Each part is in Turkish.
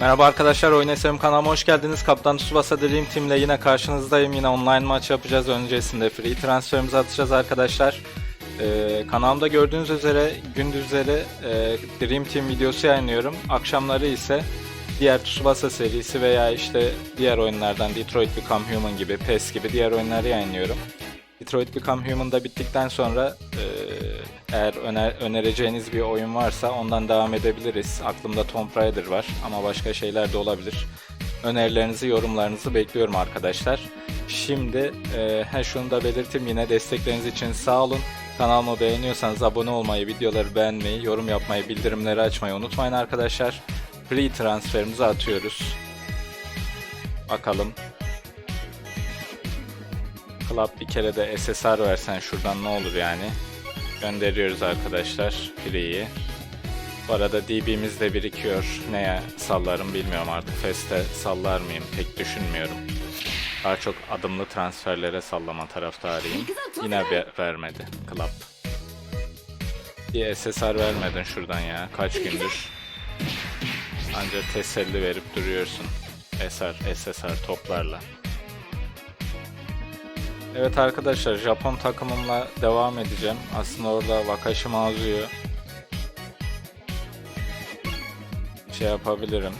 Merhaba arkadaşlar, Oyun SM kanalıma hoş geldiniz. Kaptan Tsubasa Dream Team ile yine karşınızdayım. Yine online maç yapacağız. Öncesinde free transferimizi atacağız arkadaşlar. Ee, kanalımda gördüğünüz üzere gündüzleri e, Dream Team videosu yayınlıyorum. Akşamları ise diğer Tsubasa serisi veya işte diğer oyunlardan Detroit Become Human gibi, PES gibi diğer oyunları yayınlıyorum. Detroit Become Human'da bittikten sonra e, eğer öner, önereceğiniz bir oyun varsa ondan devam edebiliriz. Aklımda Tomb Raider var ama başka şeyler de olabilir. Önerilerinizi, yorumlarınızı bekliyorum arkadaşlar. Şimdi e, he şunu da belirteyim yine destekleriniz için sağ olun. Kanalımı beğeniyorsanız abone olmayı, videoları beğenmeyi, yorum yapmayı, bildirimleri açmayı unutmayın arkadaşlar. Free transferimizi atıyoruz. Bakalım Club bir kere de SSR versen şuradan ne olur yani. Gönderiyoruz arkadaşlar Free'yi. Bu arada DB'miz de birikiyor. Neye sallarım bilmiyorum artık. Feste sallar mıyım pek düşünmüyorum. Daha çok adımlı transferlere sallama taraftarıyım. Yine vermedi Club. Bir SSR vermedin şuradan ya. Kaç gündür. Ancak teselli verip duruyorsun. SR, SSR toplarla. Evet arkadaşlar Japon takımımla devam edeceğim. Aslında orada Wakashi Mazu'yu şey yapabilirim.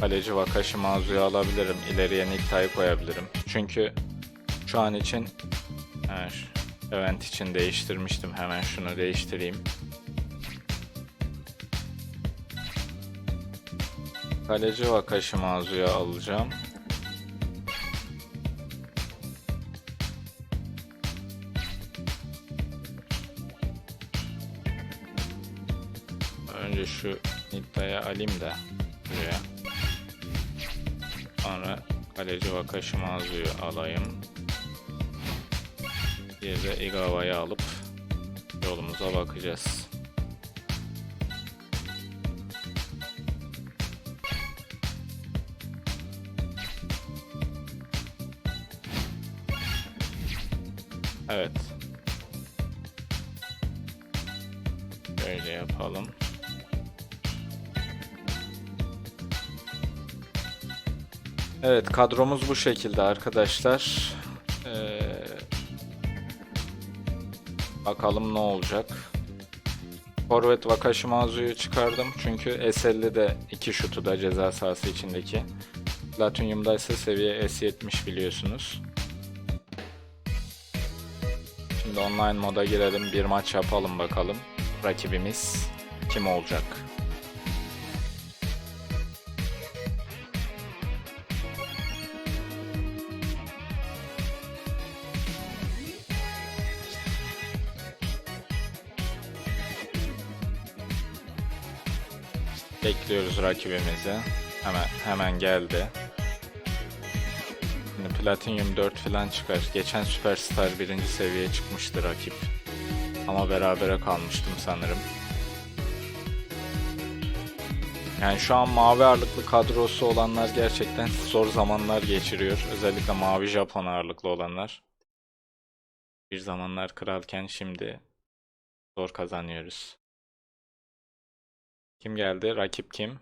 Kaleci Wakashi Mazu'yu alabilirim. İleriye Nikta'yı koyabilirim. Çünkü şu an için şu event için değiştirmiştim. Hemen şunu değiştireyim. Kaleci Wakashi Mazu'yu alacağım. Önce şu Nitta'ya alayım da buraya. Sonra kaleci Wakashi Mazu'yu alayım. Bir de Igawa'yı alıp yolumuza bakacağız. Evet. Evet kadromuz bu şekilde arkadaşlar. Ee, bakalım ne olacak. Forvet Wakashimazu'yu çıkardım çünkü S50'de iki şutu da ceza sahası içindeki. Platinum'da ise seviye S70 biliyorsunuz. Şimdi online moda girelim bir maç yapalım bakalım. Rakibimiz kim olacak? Bekliyoruz rakibimizi. Hemen hemen geldi. Şimdi Platinum 4 falan çıkar. Geçen Superstar birinci seviyeye çıkmıştı rakip. Ama berabere kalmıştım sanırım. Yani şu an mavi ağırlıklı kadrosu olanlar gerçekten zor zamanlar geçiriyor. Özellikle mavi Japon ağırlıklı olanlar. Bir zamanlar kralken şimdi zor kazanıyoruz. Kim geldi? Rakip kim?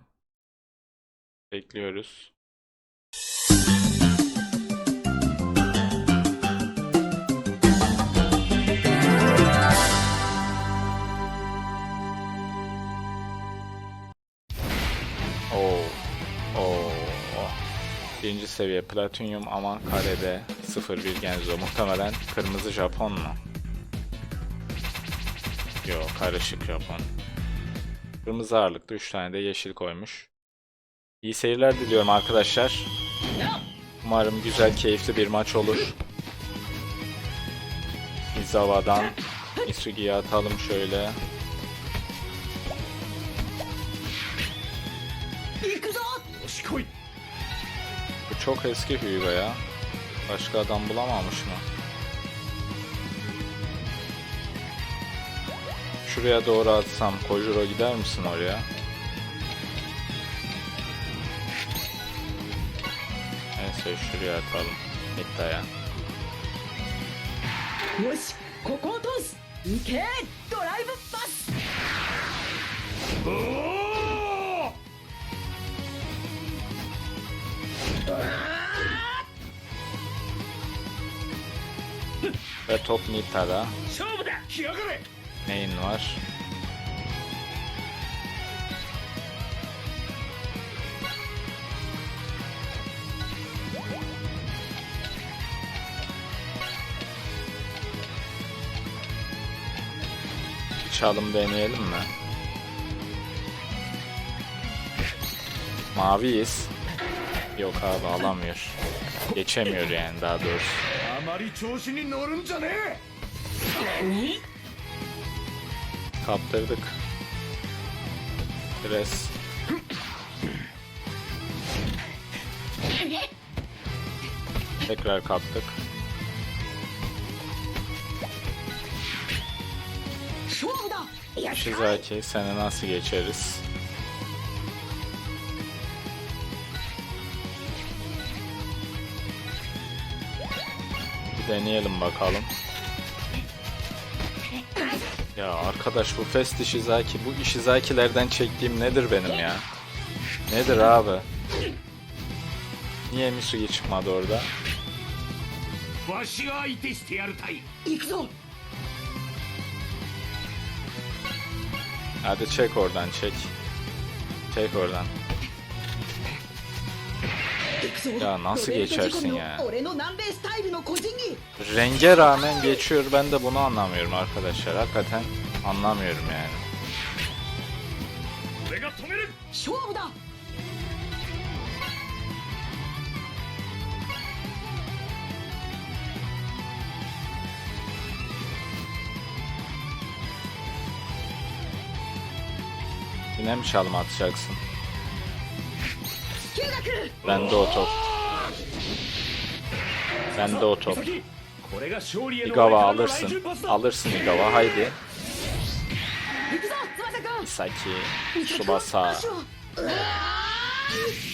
Bekliyoruz. Oo. Oo. Birinci seviye Platinum ama karede 01 Genzo. Muhtemelen kırmızı Japon mu? Yo karışık Japon. Kırmızı ağırlıklı 3 tane de yeşil koymuş. İyi seyirler diliyorum arkadaşlar. Umarım güzel, keyifli bir maç olur. Izawa'dan Isugi'yi atalım şöyle. Bu çok eski Hyuga ya. Başka adam bulamamış mı? Şuraya doğru atsam Kojuro gider misin oraya? Neyse şuraya atalım. Nitta'ya. よしここを通す行けドライブパス Ve top Nita'da. 勝負だ来やがれ Neyin var? Çalım deneyelim mi? Maviyiz. Yok abi alamıyor. Geçemiyor yani daha doğrusu kaptırdık. Res. Tekrar kaptık. Şu Shizaki seni nasıl geçeriz? Bir deneyelim bakalım. Ya arkadaş bu fest işizaki bu işi işizakilerden çektiğim nedir benim ya? Nedir abi? Niye Misugi çıkmadı orada? Hadi çek oradan çek. Çek oradan. Ya nasıl geçersin ya? Renge rağmen geçiyor ben de bunu anlamıyorum arkadaşlar. Hakikaten anlamıyorum yani. Yine mi şalma atacaksın? Bende o top. Bende o top. Igawa alırsın. Alırsın Igawa haydi. Saki, Subasa.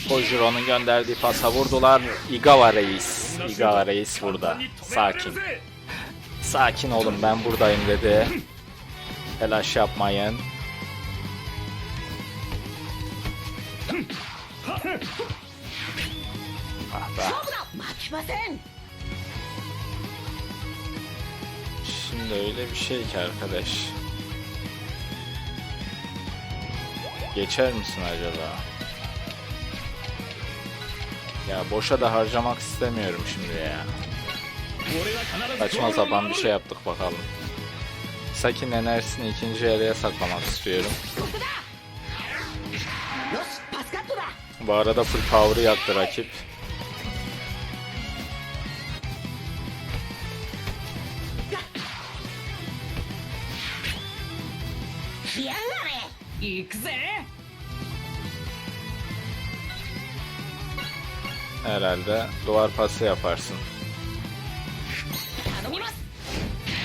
Kojiro'nun gönderdiği pasa vurdular. Igawa reis. Igawa reis burada. Sakin. Sakin olun ben buradayım dedi. Telaş yapmayın. Ah be. 勝負だ負けません Şimdi öyle bir şey ki arkadaş. Geçer misin acaba? Ya boşa da harcamak istemiyorum şimdi ya. 俺が必ず Saçma sapan bir şey yaptık bakalım. Sakin enerjisini ikinci yarıya saklamak istiyorum. Bu arada full power'ı yaktı rakip. Herhalde duvar pası yaparsın.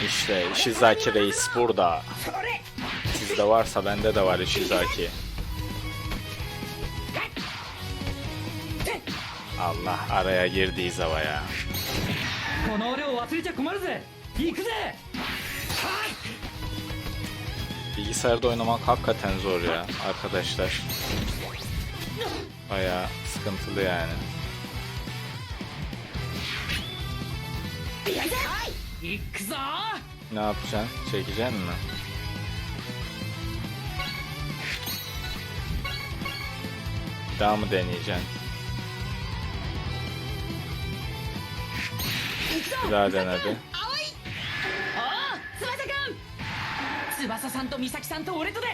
İşte Ishizaki Reis burada. Sizde varsa bende de var Ishizaki. Allah araya girdiği zava ya. Bilgisayarda oynamak hakikaten zor ya arkadaşlar. Baya sıkıntılı yani. Ne yapacaksın? Çekeceksin mi? Daha mı deneyeceksin? 行くぞ Bir daha dene bir. 青いさんと美咲さんと俺とで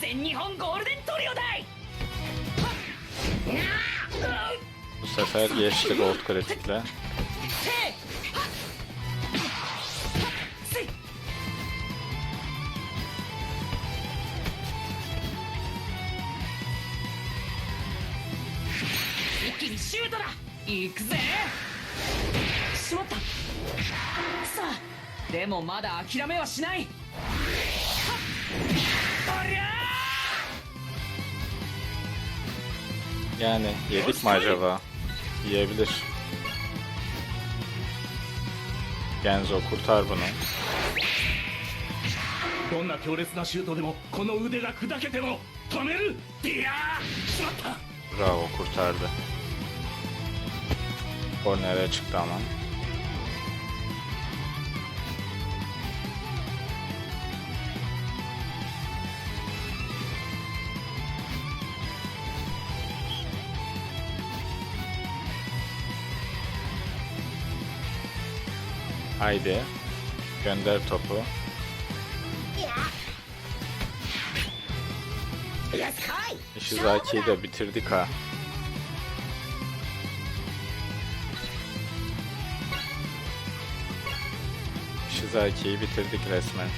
全日本ゴールデントリオだい。Bu sefer geçti gold kritikle. せい。せいしまったさあでもまだ諦めはしないはっあやね、やりまじゃわ。やびでし。ゲンゾクルタルブの。どんな強烈なシュートでも、この腕が砕けても、止めるディアーしまったラオクルタルブ。これならちくたまん。Haydi. Gönder topu. İşi de bitirdik ha. Shizaki'yi bitirdik resmen.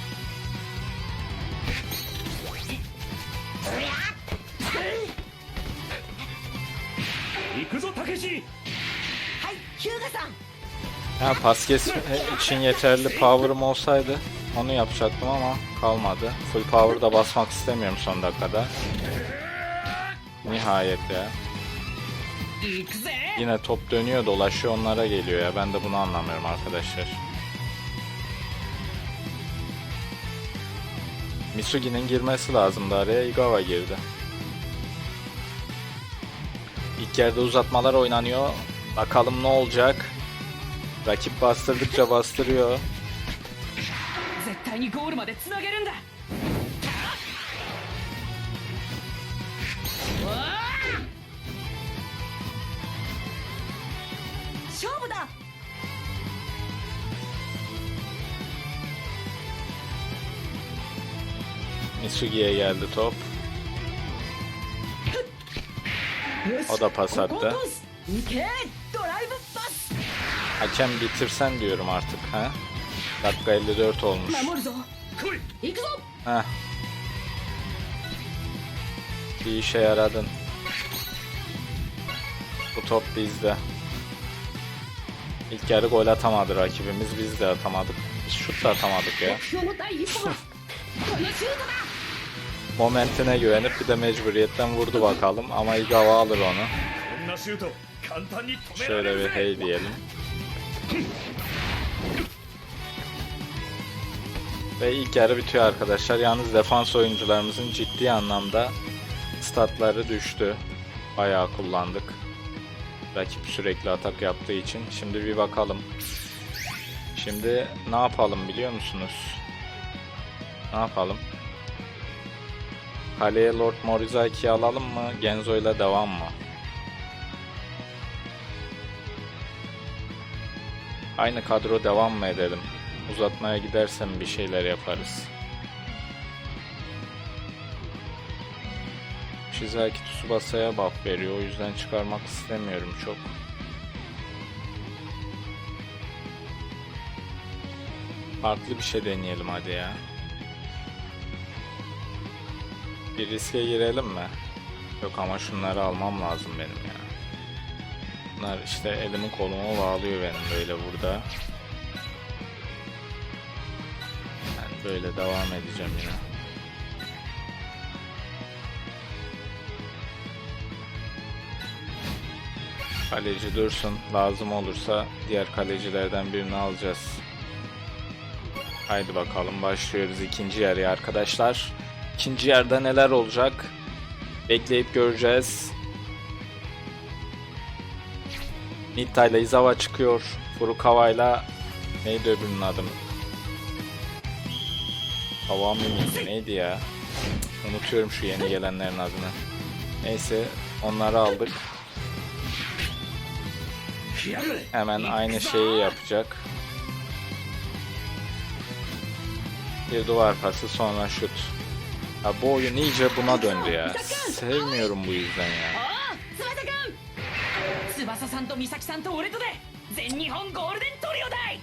Ha pas kes için yeterli power'ım olsaydı onu yapacaktım ama kalmadı. Full power da basmak istemiyorum son dakikada. Nihayet ya. Yine top dönüyor dolaşıyor onlara geliyor ya. Ben de bunu anlamıyorum arkadaşlar. Misugi'nin girmesi lazımdı araya. Igawa girdi. İlk yerde uzatmalar oynanıyor. Bakalım ne olacak. Rakip bastırdıkça bastırıyor. Mitsugi'ye geldi top. O da pas attı. Hakem bitirsen diyorum artık ha. Dakika 54 olmuş. Heh. Bir işe yaradın. Bu top bizde. İlk yarı gol atamadı rakibimiz. Biz de atamadık. Şut da atamadık ya. Momentine güvenip bir de mecburiyetten vurdu bakalım. Ama Igawa alır onu. Şöyle bir hey diyelim. Ve ilk yarı bitiyor arkadaşlar. Yalnız defans oyuncularımızın ciddi anlamda statları düştü. Bayağı kullandık. Rakip sürekli atak yaptığı için. Şimdi bir bakalım. Şimdi ne yapalım biliyor musunuz? Ne yapalım? Kaleye Lord Morizaki'yi alalım mı? Genzo ile devam mı? Aynı kadro devam mı edelim? Uzatmaya gidersem bir şeyler yaparız. Shizaki Tsubasa'ya buff veriyor. O yüzden çıkarmak istemiyorum çok. Farklı bir şey deneyelim hadi ya. Bir riske girelim mi? Yok ama şunları almam lazım benim ya. Bunlar işte elimi kolumu bağlıyor benim böyle burada. Ben böyle devam edeceğim yine. Kaleci dursun. Lazım olursa diğer kalecilerden birini alacağız. Haydi bakalım başlıyoruz ikinci yarıya arkadaşlar. İkinci yarıda neler olacak? Bekleyip göreceğiz. Nitta ile Izawa çıkıyor. Furukawa ile neydi öbürünün adı? Kawami miydi? Neydi ya? Unutuyorum şu yeni gelenlerin adını. Neyse onları aldık. Hemen aynı şeyi yapacak. Bir duvar pası sonra şut. Ya bu oyun iyice buna döndü ya. Sevmiyorum bu yüzden ya. 翼さんと美咲さんと俺とで全日本ゴールデントリオだい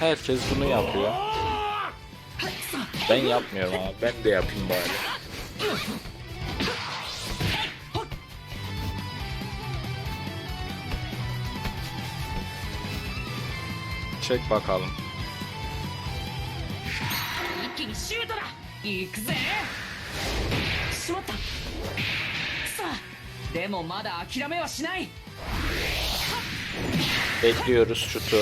Herkes bunu yapıyor. Ben yapmıyorum ama ben de yapayım bari. Çek bakalım. 一気にシュートだ行くぜしまったさあでもまだ諦めはしない Bekliyoruz şutu.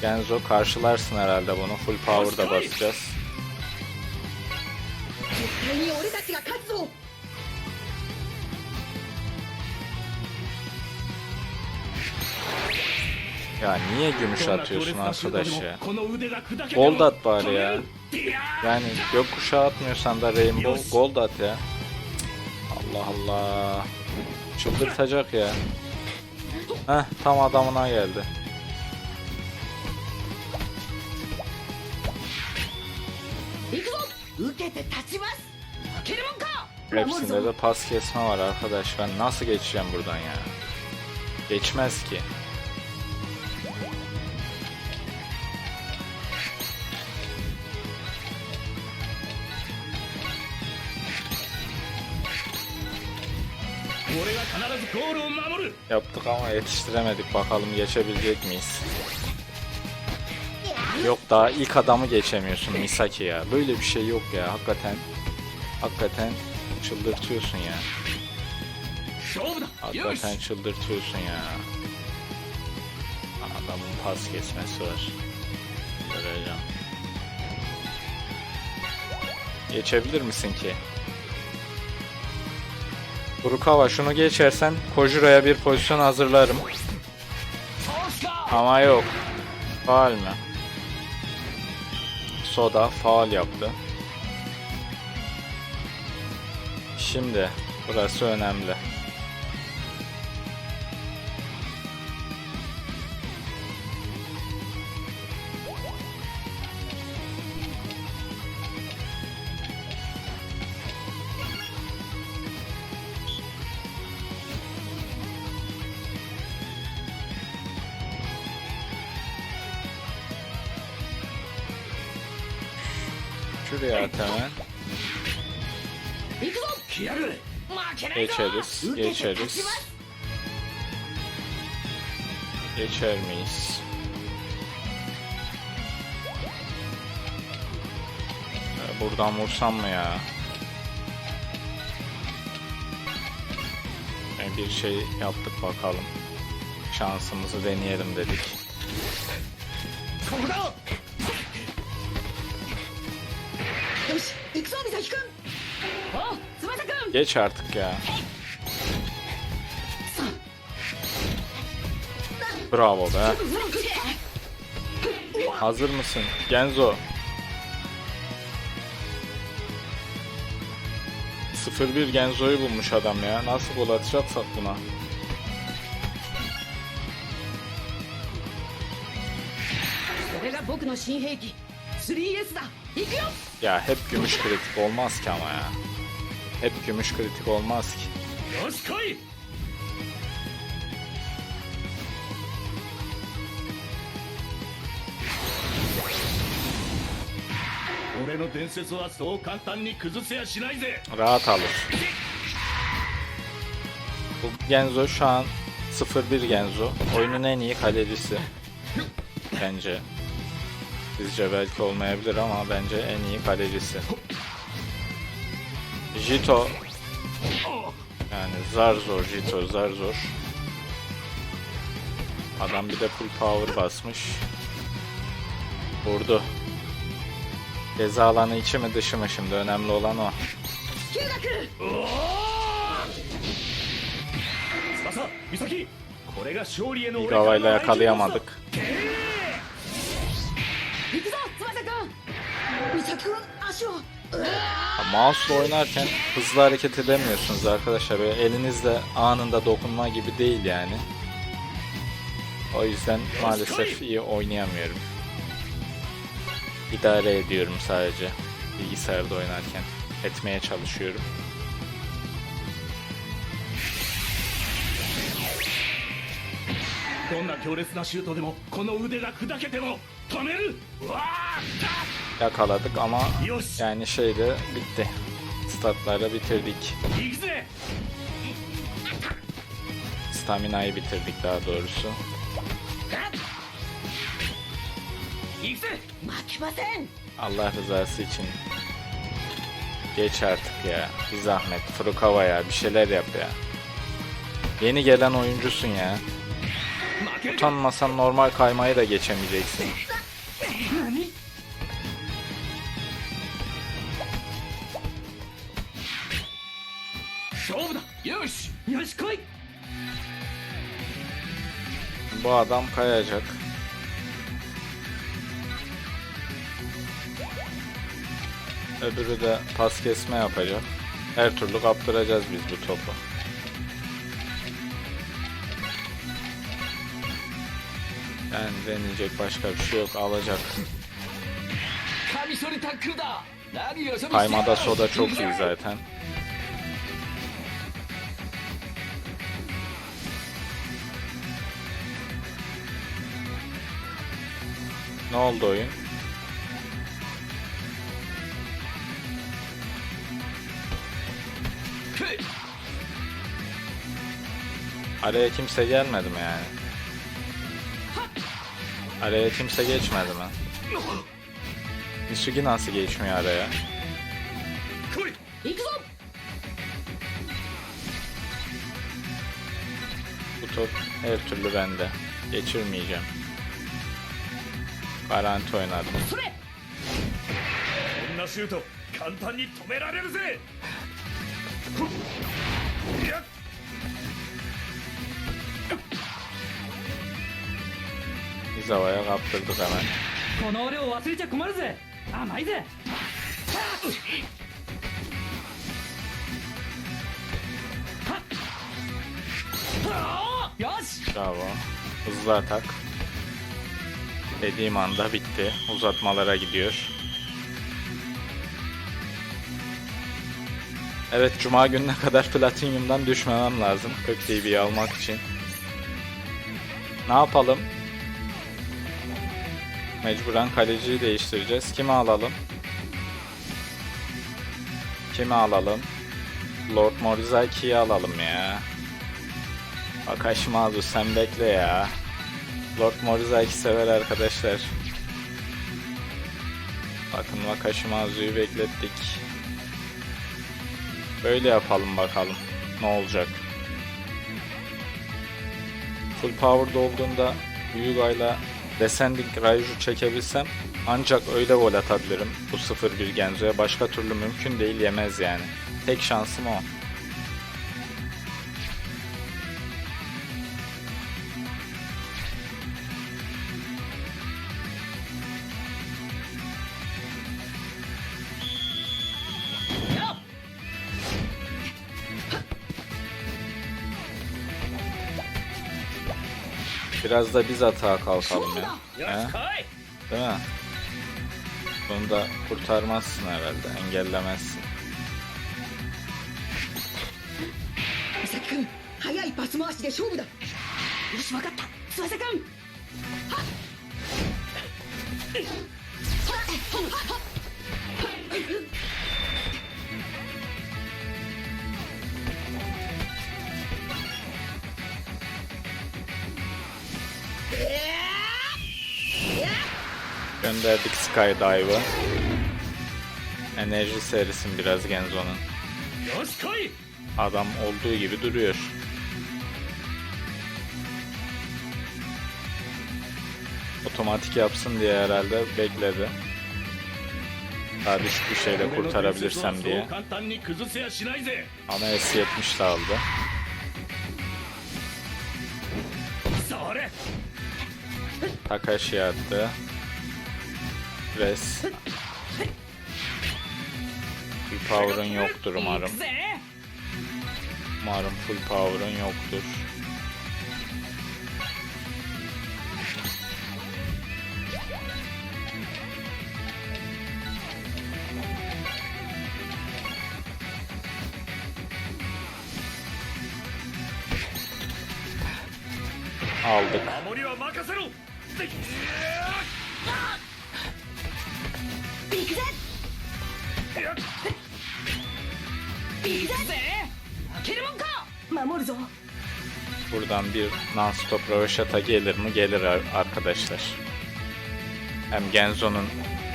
Genzo karşılarsın herhalde bunu. Full power'da basacağız. Ya niye gümüş atıyorsun arkadaş ya? Gold at bari ya. Yani gökkuşağı atmıyorsan da rainbow gold at ya. Allah Allah. Çıldırtacak ya. Heh tam adamına geldi. Hepsinde de pas kesme var arkadaş. Ben nasıl geçeceğim buradan ya? Geçmez ki. Yaptık ama yetiştiremedik. Bakalım geçebilecek miyiz? Yok daha ilk adamı geçemiyorsun Misaki ya. Böyle bir şey yok ya hakikaten. Hakikaten çıldırtıyorsun ya. Hakikaten çıldırtıyorsun ya. Adamın pas kesmesi var. Göreceğim. Geçebilir misin ki? Furukawa şunu geçersen Kojuro'ya bir pozisyon hazırlarım. Ama yok. Faal mi? Soda faal yaptı. Şimdi burası önemli. ya hemen. Geçeriz, geçeriz. Geçer miyiz? Buradan vursam mı ya? Bir şey yaptık bakalım. Şansımızı deneyelim dedik. Geç artık ya. Bravo be. Hazır mısın? Genzo. 0-1 Genzo'yu bulmuş adam ya. Nasıl gol atacaksak buna. Ya hep gümüş kritik olmaz ki ama ya. Hep gümüş kritik olmaz ki. Rahat alır. Bu Genzo şu an 0-1 Genzo. Oyunun en iyi kalecisi. Bence. Sizce belki olmayabilir ama bence en iyi kalecisi. Jito yani zar zor Jito zar zor. Adam bir de full power basmış. Vurdu. Ceza alanı içi mi dışı mı şimdi önemli olan o. 休学 Mouse'la oynarken hızlı hareket edemiyorsunuz arkadaşlar. Böyle elinizle anında dokunma gibi değil yani. O yüzden maalesef iyi oynayamıyorum. İdare ediyorum sadece bilgisayarda oynarken. Etmeye çalışıyorum. どんな強烈なシュートでもこの腕が砕けても止めるうわー Yakaladık ama よし yani şeyde bitti. Statları bitirdik. 行くぜ Stamina'yı bitirdik daha doğrusu. 行くぜ負けません Allah rızası için. Geç artık ya. Bir zahmet. Furukawa ya. Bir şeyler yap ya. Yeni gelen oyuncusun ya. Utanmasan normal kaymaya da geçemeyeceksin. Bu adam kayacak. Öbürü de pas kesme yapacak. Her türlü kaptıracağız biz bu topu. Yani deneyecek başka bir şey yok. Alacak. Kaymada soda çok iyi zaten. Ne oldu oyun? Araya kimse gelmedi mi yani? Araya kimse geçmedi mi? Misugi nasıl geçmiyor araya? Bu top her türlü bende. Geçirmeyeceğim. Garanti oynadım. Biz havaya kaptırdık hemen. この俺を忘れちゃ困るぜ甘いぜよし Bravo. Hızlı atak. Dediğim anda bitti. Uzatmalara gidiyor. Evet Cuma gününe kadar Platinum'dan düşmemem lazım. 40 TV'yi almak için. Ne yapalım? Mecburen kaleciyi değiştireceğiz. Kimi alalım? Kimi alalım? Lord Morizaki'yi alalım ya. Akashimazu sen bekle ya. Lord Morizaki sever arkadaşlar. Bakın Wakashimazu'yu beklettik. Böyle yapalım bakalım. Ne olacak? Full power'da olduğunda Hyuga'yla Descending Raiju çekebilsem ancak öyle gol atabilirim bu 0-1 Genzo'ya. Başka türlü mümkün değil yemez yani. Tek şansım o. Biraz da biz atağa kalkalım ya. He? Değil mi? Bunu da kurtarmazsın herhalde, engellemezsin. gönderdik Skydive'ı. Enerji serisin biraz Genzo'nun. Adam olduğu gibi duruyor. Otomatik yapsın diye herhalde bekledi. Daha düşük bir şeyle kurtarabilirsem diye. Ama S70 de aldı. Takashi attı. Res. Full power'ın yoktur umarım. Umarım full power'ın yoktur. aldık. non-stop Röveşat'a gelir mi? Gelir arkadaşlar. Hem Genzo'nun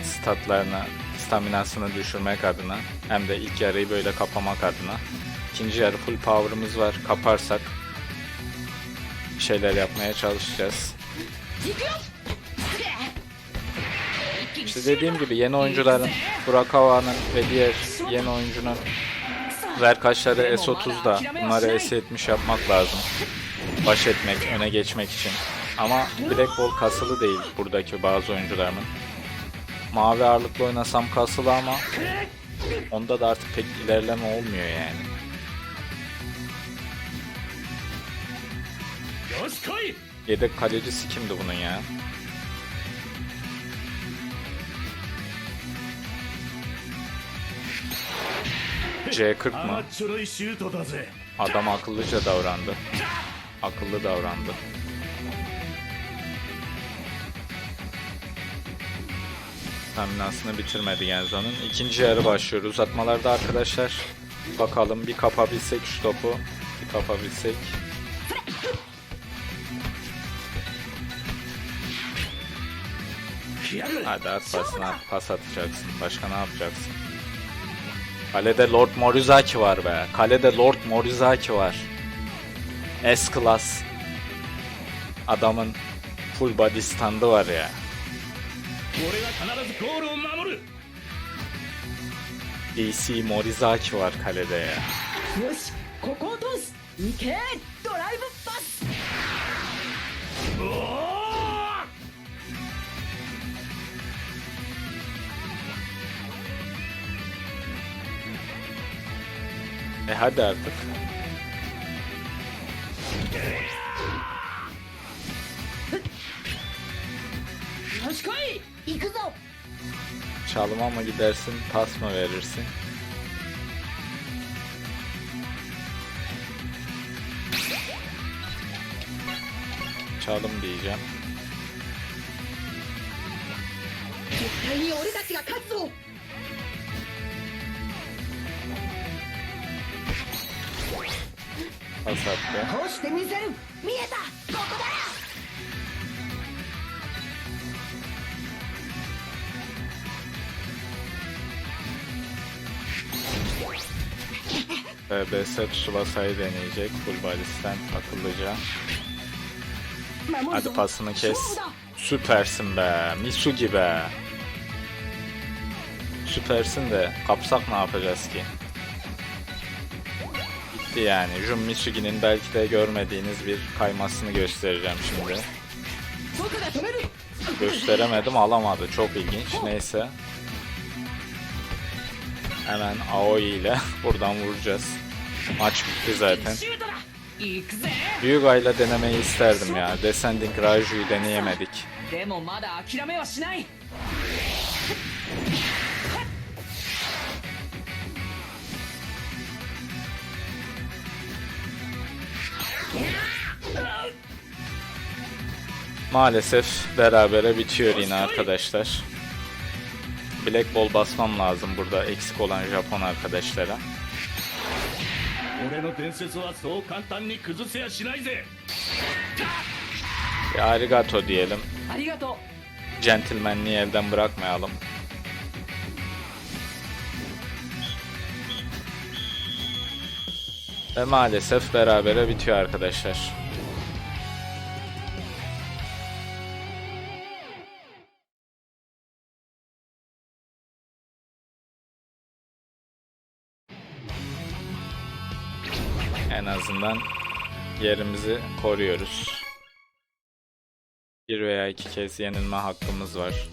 statlarına, staminasını düşürmek adına hem de ilk yarıyı böyle kapamak adına. İkinci yarı full power'ımız var. Kaparsak şeyler yapmaya çalışacağız. İşte dediğim gibi yeni oyuncuların Burakawa'nın ve diğer yeni oyuncunun verkaçları S30'da bunları S70 yapmak lazım baş etmek, öne geçmek için. Ama Black Ball kasılı değil buradaki bazı oyuncularımın. Mavi ağırlıklı oynasam kasılı ama onda da artık pek ilerleme olmuyor yani. Yedek kalecisi kimdi bunun ya? C40 mı? Adam akıllıca davrandı. Akıllı davrandı. Staminasını bitirmedi Genzo'nun. İkinci yarı başlıyor. Uzatmalarda arkadaşlar. Bakalım bir kapabilsek şu topu. Bir kapabilsek. Hadi at pasını at. Pas atacaksın. Başka ne yapacaksın? Kalede Lord Morizaki var be. Kalede Lord Morizaki var. S-Class adamın full body standı var ya. DC Morizaki var kalede ya. E hadi artık. よし来い行くぞ Çalıma mı gidersin, pas mı verirsin? Çalım diyeceğim. 絶対に俺たちが勝つぞ Pas attı. こうして見せる見えたここだ BBS Tsubasa'yı deneyecek. Full body stand akıllıca. 守る Hadi ぞ pasını 勝 kes. 負だ Süpersin be. Misugi be. Süpersin de kapsak ne yapacağız ki? gitti yani. Jun Michigan'in belki de görmediğiniz bir kaymasını göstereceğim şimdi. Gösteremedim alamadı. Çok ilginç. Neyse. Hemen Aoi ile buradan vuracağız. Maç bitti zaten. Yuga'yla denemeyi isterdim ya. Descending Raiju'yu deneyemedik. Maalesef berabere bitiyor yine arkadaşlar. Black Ball basmam lazım burada eksik olan Japon arkadaşlara. Bir arigato diyelim. Gentlemanliği elden bırakmayalım. Ve maalesef berabere bitiyor arkadaşlar. Azından yerimizi koruyoruz. Bir veya iki kez yenilme hakkımız var.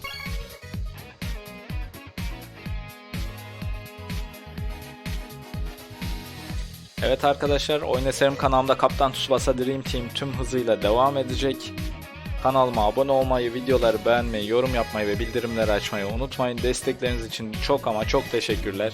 Evet arkadaşlar, Oyun kanalımda Kaptan Tsubasa Dream Team tüm hızıyla devam edecek. Kanalıma abone olmayı, videoları beğenmeyi, yorum yapmayı ve bildirimleri açmayı unutmayın. Destekleriniz için çok ama çok teşekkürler.